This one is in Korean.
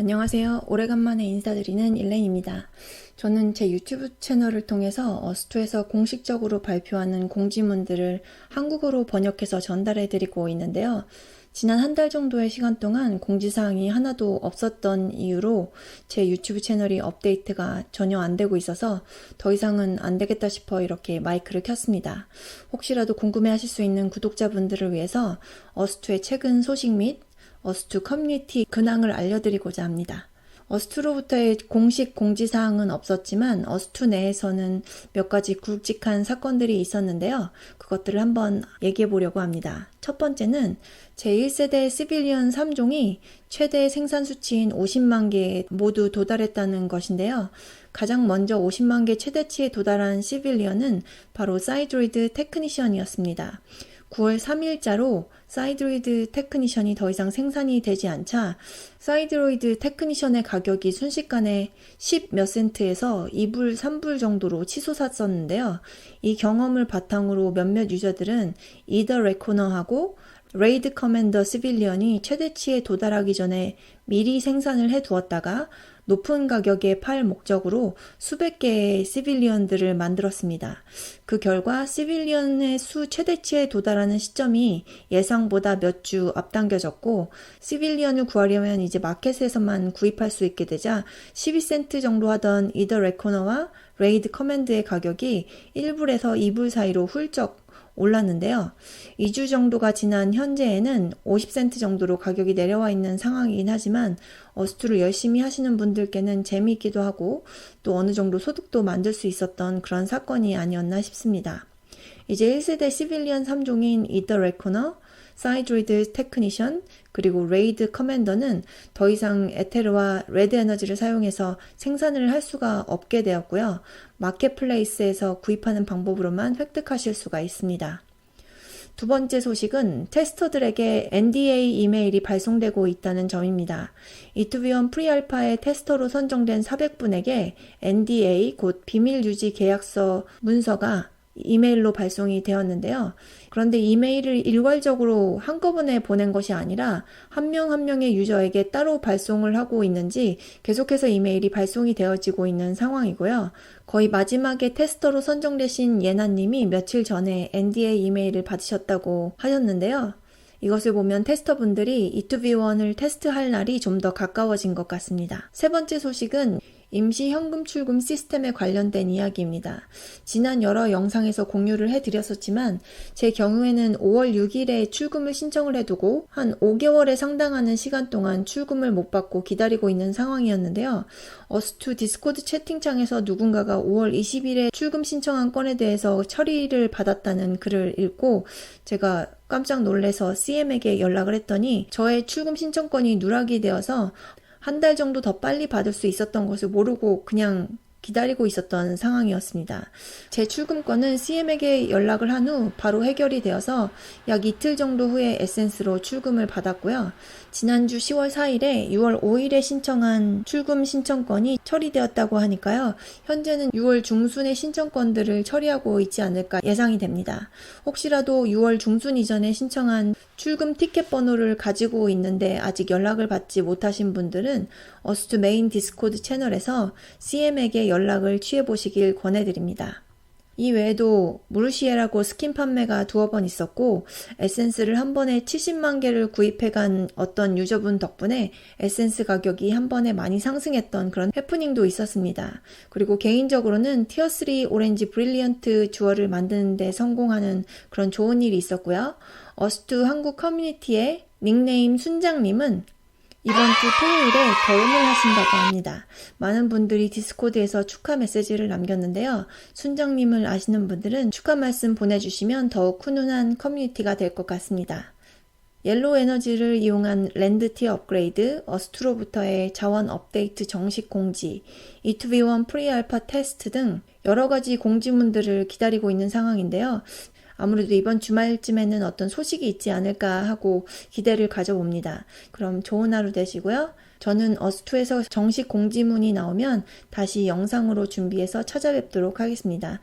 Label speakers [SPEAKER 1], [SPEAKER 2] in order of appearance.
[SPEAKER 1] 안녕하세요. 오래간만에 인사드리는 일렌입니다. 저는 제 유튜브 채널을 통해서 어스투에서 공식적으로 발표하는 공지문들을 한국어로 번역해서 전달해 드리고 있는데요. 지난 한 달 정도의 시간 동안 공지사항이 하나도 없었던 이유로 제 유튜브 채널이 업데이트가 전혀 안 되고 있어서 더 이상은 안 되겠다 싶어 이렇게 마이크를 켰습니다. 혹시라도 궁금해 하실 수 있는 구독자분들을 위해서 어스투의 최근 소식 및 어스투 커뮤니티 근황을 알려드리고자 합니다. 어스투로부터의 공식 공지사항은 없었지만 어스투 내에서는 몇 가지 굵직한 사건들이 있었는데요. 그것들을 한번 얘기해 보려고 합니다. 첫 번째는 제1세대 시빌리언 3종이 최대 생산 수치인 50만 개 모두 도달했다는 것인데요. 가장 먼저 50만 개 최대치에 도달한 시빌리언은 바로 사이드로이드 테크니션이었습니다. 9월 3일자로 사이드로이드 테크니션이 더 이상 생산이 되지 않자 사이드로이드 테크니션의 가격이 순식간에 10 몇 센트에서 2불, 3불 정도로 치솟았었는데요. 이 경험을 바탕으로 몇몇 유저들은 이더 레코너하고 레이드 커맨더 시빌리언이 최대치에 도달하기 전에 미리 생산을 해 두었다가 높은 가격에 팔 목적으로 수백 개의 시빌리언들을 만들었습니다. 그 결과 시빌리언의 수 최대치에 도달하는 시점이 예상보다 몇 주 앞당겨졌고 시빌리언을 구하려면 이제 마켓에서만 구입할 수 있게 되자 12센트 정도 하던 이더 레코너와 레이드 커맨드의 가격이 1불에서 2불 사이로 훌쩍 올랐는데요. 2주 정도가 지난 현재에는 50센트 정도로 가격이 내려와 있는 상황이긴 하지만 어스투를 열심히 하시는 분들께는 재미있기도 하고 또 어느 정도 소득도 만들 수 있었던 그런 사건이 아니었나 싶습니다. 이제 1세대 시빌리언 3종인 이더 레코너, 사이드로이드 테크니션, 그리고 레이드 커맨더는 더 이상 에테르와 레드 에너지를 사용해서 생산을 할 수가 없게 되었고요. 마켓플레이스에서 구입하는 방법으로만 획득하실 수가 있습니다. 두 번째 소식은 테스터들에게 NDA 이메일이 발송되고 있다는 점입니다. 이투비원 프리알파의 테스터로 선정된 400분에게 NDA 곧 비밀 유지 계약서 문서가 이메일로 발송이 되었는데요. 그런데 이메일을 일괄적으로 한꺼번에 보낸 것이 아니라 한명한 명의 유저에게 따로 발송을 하고 있는지 계속해서 이메일이 발송이 되어지고 있는 상황이고요. 거의 마지막에 테스터로 선정되신 예나님이 며칠 전에 NDA 이메일을 받으셨다고 하셨는데요. 이것을 보면 테스터분들이 E2B1을 테스트할 날이 좀 더 가까워진 것 같습니다. 세 번째 소식은 임시 현금 출금 시스템에 관련된 이야기입니다. 지난 여러 영상에서 공유를 해드렸었지만 제 경우에는 5월 6일에 출금을 신청을 해두고 한 5개월에 상당하는 시간 동안 출금을 못 받고 기다리고 있는 상황이었는데요. 어스투 디스코드 채팅창에서 누군가가 5월 20일에 출금 신청한 건에 대해서 처리를 받았다는 글을 읽고 제가 깜짝 놀래서 CM에게 연락을 했더니 저의 출금 신청권이 누락이 되어서 한 달 정도 더 빨리 받을 수 있었던 것을 모르고 그냥 기다리고 있었던 상황이었습니다. 제 출금권은 CM에게 연락을 한 후 바로 해결이 되어서 약 이틀 정도 후에 에센스로 출금을 받았고요. 지난주 10월 4일에 6월 5일에 신청한 출금 신청권이 처리되었다고 하니까요. 현재는 6월 중순의 신청권들을 처리하고 있지 않을까 예상이 됩니다. 혹시라도 6월 중순 이전에 신청한 출금 티켓 번호를 가지고 있는데 아직 연락을 받지 못하신 분들은 어스투 메인 디스코드 채널에서 CM에게 연락을 취해 보시길 권해드립니다. 이 외에도 무르시에라고 스킨 판매가 두어 번 있었고 에센스를 한 번에 70만 개를 구입해간 어떤 유저분 덕분에 에센스 가격이 한 번에 많이 상승했던 그런 해프닝도 있었습니다. 그리고 개인적으로는 티어3 오렌지 브릴리언트 주얼을 만드는데 성공하는 그런 좋은 일이 있었고요. 어스투 한국 커뮤니티의 닉네임 순장님은 이번 주 토요일에 결혼을 하신다고 합니다. 많은 분들이 디스코드에서 축하 메시지를 남겼는데요. 순정님을 아시는 분들은 축하 말씀 보내주시면 더욱 훈훈한 커뮤니티가 될 것 같습니다. 옐로우 에너지를 이용한 랜드티 업그레이드, 어스트로부터의 자원 업데이트 정식 공지, E2V1 프리알파 테스트 등 여러 가지 공지문들을 기다리고 있는 상황인데요. 아무래도 이번 주말쯤에는 어떤 소식이 있지 않을까 하고 기대를 가져봅니다. 그럼 좋은 하루 되시고요. 저는 어스투에서 정식 공지문이 나오면 다시 영상으로 준비해서 찾아뵙도록 하겠습니다.